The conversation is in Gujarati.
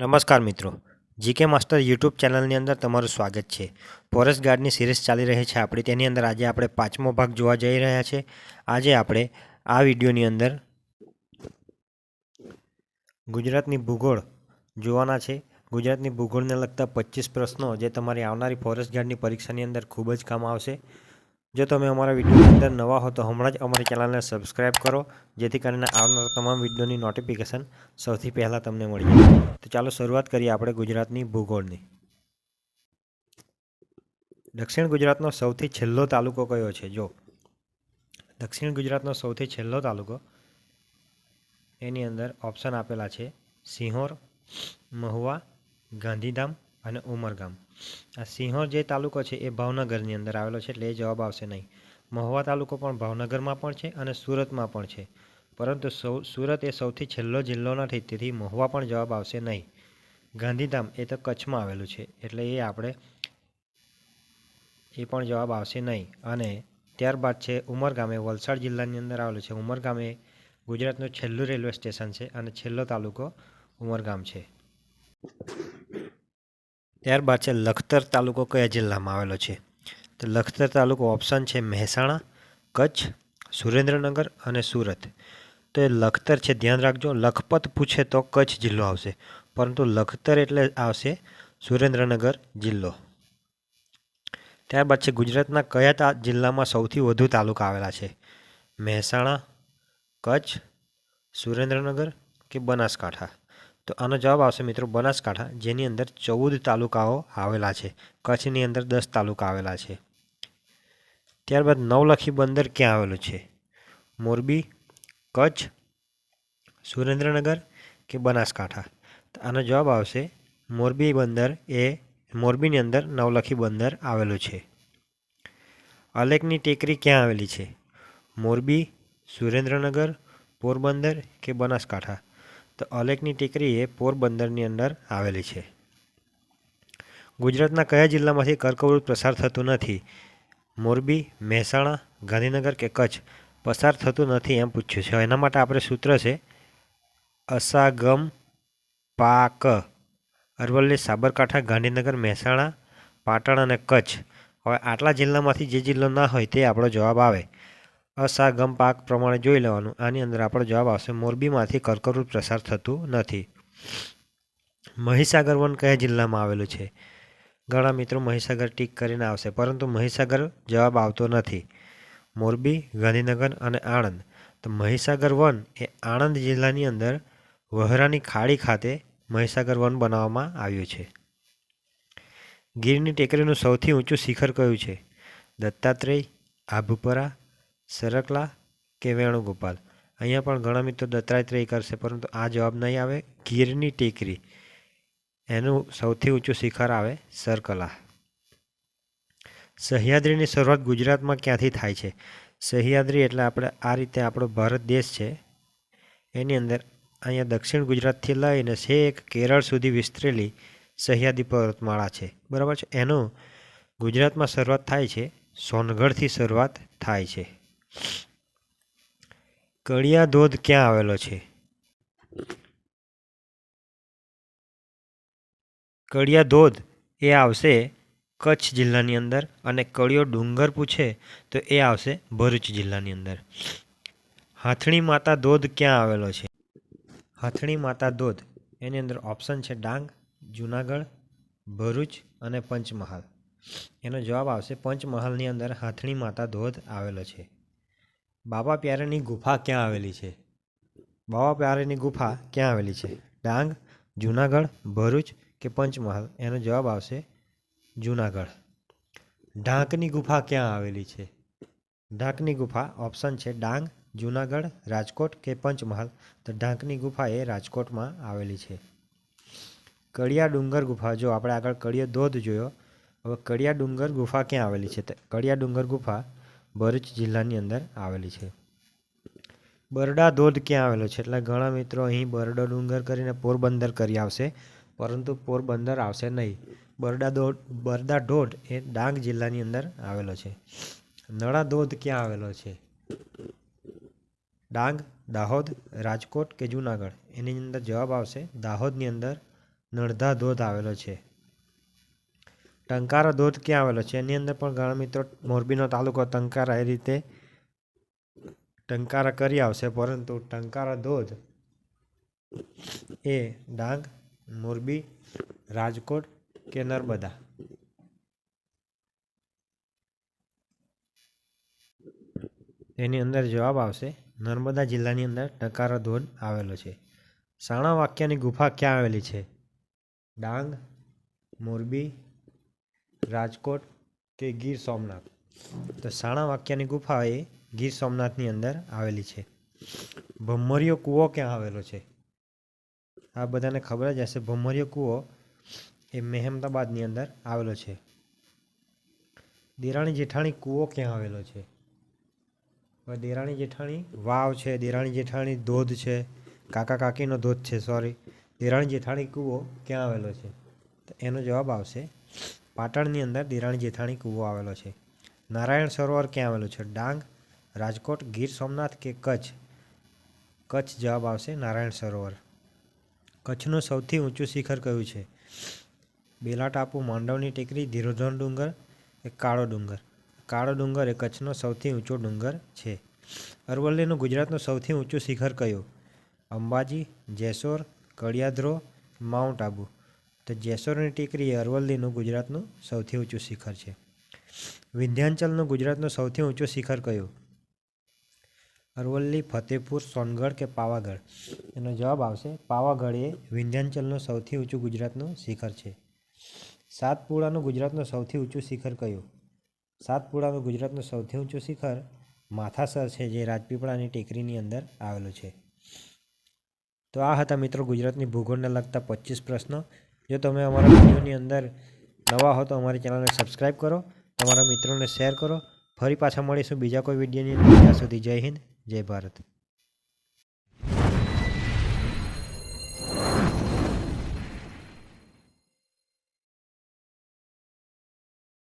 નમસ્કાર મિત્રો. જીકે માસ્ટર યુટ્યુબ ચેનલની અંદર તમારું સ્વાગત છે. ફોરેસ્ટ ગાર્ડની સિરીઝ ચાલી રહી છે. આપણી તેની અંદર આજે આપણે પાંચમો ભાગ જોવા જઈ રહ્યા છે. આજે આપણે આ વિડીયોની અંદર ગુજરાતની ભૂગોળ જોવાના છે. ગુજરાતની ભૂગોળને લગતા પચીસ પ્રશ્નો જે તમારી આવનારી ફોરેસ્ટ ગાર્ડની પરીક્ષાની અંદર ખૂબ જ કામ આવશે. જો તમે અમારા વિડીયોની અંદર નવા હો તો હમણાં જ અમારી ચેનલને સબસ્ક્રાઇબ કરો, જેથી કરીને આવનારા તમામ વિડીયોની નોટિફિકેશન સૌથી પહેલાં તમને મળી જાય. તો ચાલો શરૂઆત કરીએ આપણે ગુજરાતની ભૂગોળની. દક્ષિણ ગુજરાતનો સૌથી છેલ્લો તાલુકો કયો છે? જો, દક્ષિણ ગુજરાતનો સૌથી છેલ્લો તાલુકો એની અંદર ઓપ્શન આપેલા છે. સિંહોર, મહુવા, ગાંધીધામ અને ઉમરગામ. આ સિંહોર જે તાલુકો છે એ ભાવનગરની અંદર આવેલો છે એટલે એ જવાબ આવશે નહીં. મહુવા તાલુકો પણ ભાવનગરમાં પણ છે અને સુરતમાં પણ છે. પરંતુ સૌ, સુરત એ સૌથી છેલ્લો જિલ્લો નથી, તેથી મહુવા પણ જવાબ આવશે નહીં. ગાંધીધામ એ તો કચ્છમાં આવેલું છે, એટલે એ આપણે, એ પણ જવાબ આવશે નહીં. અને ત્યારબાદ છે ઉમરગામ વલસાડ જિલ્લાની અંદર આવેલું છે. ઉમરગામ ગુજરાતનું છેલ્લું રેલવે સ્ટેશન છે અને છેલ્લો તાલુકો ઉમરગામ છે. ત્યારબાદ છે લખતર તાલુકો કયા જિલ્લામાં આવેલો છે? તો લખતર તાલુકો ઓપ્શન છે મહેસાણા, કચ્છ, સુરેન્દ્રનગર અને સુરત. તો એ લખતર છે, ધ્યાન રાખજો. લખપત પૂછે તો કચ્છ જિલ્લો આવશે. પરંતુ લખતર એટલે આવશે સુરેન્દ્રનગર જિલ્લો. ત્યારબાદ છે ગુજરાતના કયા જિલ્લામાં સૌથી વધુ તાલુકા આવેલા છે? મહેસાણા, કચ્છ, સુરેન્દ્રનગર કે બનાસકાંઠા? તો આનો જવાબ આવશે મિત્રો બનાસકાંઠા, જેની અંદર ચૌદ તાલુકાઓ આવેલા છે. કચ્છની અંદર દસ તાલુકા આવેલા છે. ત્યારબાદ નવલખી બંદર ક્યાં આવેલું છે? મોરબી, કચ્છ, સુરેન્દ્રનગર કે બનાસકાંઠા? તો આનો જવાબ આવશે મોરબી બંદર એ મોરબીની અંદર નવલખી બંદર આવેલું છે. અલેકની ટેકરી ક્યાં આવેલી છે? મોરબી, સુરેન્દ્રનગર, પોરબંદર કે બનાસકાંઠા? તો અલેકની ટેકરી એ પોરબંદરની અંદર આવેલી છે. ગુજરાતના કયા જિલ્લામાંથી કર્કવૃત પસાર થતું નથી? મોરબી, મહેસાણા, ગાંધીનગર કે કચ્છ? પસાર થતું નથી એમ પૂછ્યું છે. એના માટે આપણે સૂત્ર છે અસાગમ, પાક, અરવલ્લી, સાબરકાંઠા, ગાંધીનગર, મહેસાણા, પાટણ અને કચ્છ. હવે આટલા જિલ્લામાંથી જે જિલ્લો ના હોય તે આપણો જવાબ આવે. અસાગમ પાક પ્રમાણે જોઈ લેવાનું. આની અંદર આપણો જવાબ આવશે, મોરબીમાંથી કર્કવૃત પ્રસાર થતું નથી. મહીસાગર વન કયા જિલ્લામાં આવેલું છે? ઘણા મિત્રો મહીસાગર ટીક કરીને આવશે, પરંતુ મહીસાગર જવાબ આવતો નથી. મોરબી, ગાંધીનગર અને આણંદ. તો મહીસાગર વન એ આણંદ જિલ્લાની અંદર વહરાની ખાડી ખાતે મહીસાગર વન બનાવવામાં આવ્યું છે. ગીરની ટેકરીનું સૌથી ઊંચું શિખર કયું છે? દત્તાત્રેય, આભપરા સરકલા કે વેણુગોપાલ? અહીંયા પણ ઘણા મિત્રો દત્તાત્રેય કરશે, પરંતુ આ જવાબ નહીં આવે. ગીરની ટેકરી. એનું સૌથી ઊંચું શિખર આવે સરકલા. સહ્યાદ્રીની શરૂઆત ગુજરાતમાં ક્યાંથી થાય છે? સહ્યાદ્રી એટલે આપણે, આ રીતે આપણો ભારત દેશ છે. એની અંદર અહીંયા દક્ષિણ ગુજરાતથી લઈને છેક કેરળ સુધી વિસ્તરેલી સહ્યાદ્રી પર્વતમાળા છે. બરાબર છે? એનું ગુજરાતમાં શરૂઆત થાય છે, સોનગઢથી શરૂઆત થાય છે. કળિયા ધોધ ક્યાં આવેલો છે? કડિયા ધોધ એ આવશે કચ્છ જિલ્લાની અંદર અને કડિયો ડુંગર પૂછે તો એ આવશે ભરૂચ જિલ્લાની અંદર. હાથણી માતા ધોધ ક્યાં આવેલો છે? હાથણી માતા ધોધ એની અંદર ઓપ્શન છે ડાંગ, જુનાગઢ, ભરૂચ અને પંચમહાલ. એનો જવાબ આવશે પંચમહાલની અંદર હાથણી માતા ધોધ આવેલો છે. બાબા પ્યારેની ગુફા ક્યાં આવેલી છે? બાબા પ્યારેની ગુફા ક્યાં આવેલી છે? ડાંગ, જુનાગઢ, ભરૂચ કે પંચમહાલ? એનો જવાબ આવશે જુનાગઢ. ઢાંકની ગુફા ક્યાં આવેલી છે? ઢાંકની ગુફા ઓપ્શન છે ડાંગ, જુનાગઢ, રાજકોટ કે પંચમહાલ. તો ઢાંકની ગુફા એ રાજકોટમાં આવેલી છે. કડિયા ડુંગર ગુફા. જો આપણે આગળ કડિયો ધોધ જોયો, હવે કડિયા ડુંગર ગુફા ક્યાં આવેલી છે? કડિયા ડુંગર ગુફા ભરૂચ જિલ્લાની અંદર આવેલી છે. બરડા ધોધ ક્યાં આવેલો છે? એટલે ઘણા મિત્રો અહીં બરડો ડુંગર કરીને પોરબંદર કરી આવશે, પરંતુ પોરબંદર આવશે નહીં. બરડા ધોધ બરડા ધોધ એ ડાંગ જિલ્લાની અંદર આવેલો છે. નળા ધોધ ક્યાં આવેલો છે? ડાંગ, દાહોદ, રાજકોટ કે જુનાગઢ? એની અંદર જવાબ આવશે, દાહોદની અંદર નળધા ધોધ આવેલો છે. ટંકારા ધોધ ક્યાં આવેલો છે? એની અંદર પણ ઘણા મિત્રો મોરબીનો તાલુકો ટંકારા એ રીતે ટંકારા કરી આવશે, પરંતુ ટંકારા ધોધ એ ડાંગ, મોરબી, રાજકોટ કે નર્મદા? એની અંદર જવાબ આવશે, નર્મદા જિલ્લાની અંદર ટંકારા ધોધ આવેલો છે. સાણા વાક્યની ગુફા ક્યાં આવેલી છે? ડાંગ, મોરબી રાજકોટ કે ગીર સોમનાથ? તો સાણા વાક્યની ગુફા એ ગીર સોમનાથની અંદર આવેલી છે. ભમરિયો કૂવો ક્યાં આવેલો છે? આ બધાને ખબર જ હશે. ભમરિયો કૂવો એ મહેમદાબાદની અંદર આવેલો છે. દેરાણી જેઠાણી કૂવો ક્યાં આવેલો છે? હવે દેરાણી જેઠાણી વાવ છે, દેરાણી જેઠાણી ધોધ છે, કાકા કાકીનો ધોધ છે સોરી દેરાણી જેઠાણી કૂવો ક્યાં આવેલો છે? તો એનો જવાબ આવશે પાટણની અંદર દેરાણી જેઠાણી કૂવો આવેલો છે. નારાયણ સરોવર ક્યાં આવેલું છે? ડાંગ, રાજકોટ, ગીર સોમનાથ કે કચ્છ? કચ્છ જવાબ આવશે નારાયણ સરોવર. કચ્છનું સૌથી ઊંચું શિખર કયું છે? બેલા ટાપુ માંડવની ટેકરી, ધીરોધન ડુંગર એ કાળો ડુંગર? કાળો ડુંગર એ કચ્છનો સૌથી ઊંચો ડુંગર છે. અરવલ્લીનું ગુજરાતનું સૌથી ઊંચું શિખર કયું? અંબાજી, જેસોર કડિયાદ્રો માઉન્ટ આબુ. તો જેસોરની ટેકરી એ અરવલ્લીનું ગુજરાતનું સૌથી ઊંચું શિખર છે. વિંધ્યાંચલનું ગુજરાતનું સૌથી ઊંચું શિખર કયું? અરવલ્લી, ફતેપુર, સોનગઢ કે પાવાગઢ? એનો જવાબ આવશે, પાવાગઢ એ વિંધ્યાંચલનું સૌથી ઊંચું ગુજરાતનું શિખર છે. સાતપુડાનું ગુજરાતનું સૌથી ઊંચું શિખર કયું? સાતપુડાનું ગુજરાતનું સૌથી ઊંચું શિખર માથાસર છે, જે રાજપીપળાની ટેકરીની અંદર આવેલું છે. તો આ હતા મિત્રો ગુજરાતની ભૂગોળને લગતા પચીસ પ્રશ્નો. જો તમે અમારા વિડીયોની અંદર નવા હો તો અમારી ચેનલને સબસ્ક્રાઈબ કરો, તમારા મિત્રોને શેર કરો. ફરી પાછા મળીશું બીજા કોઈ વિડીયોની અંદર. ત્યાં સુધી જય હિન્દ, જય ભારત.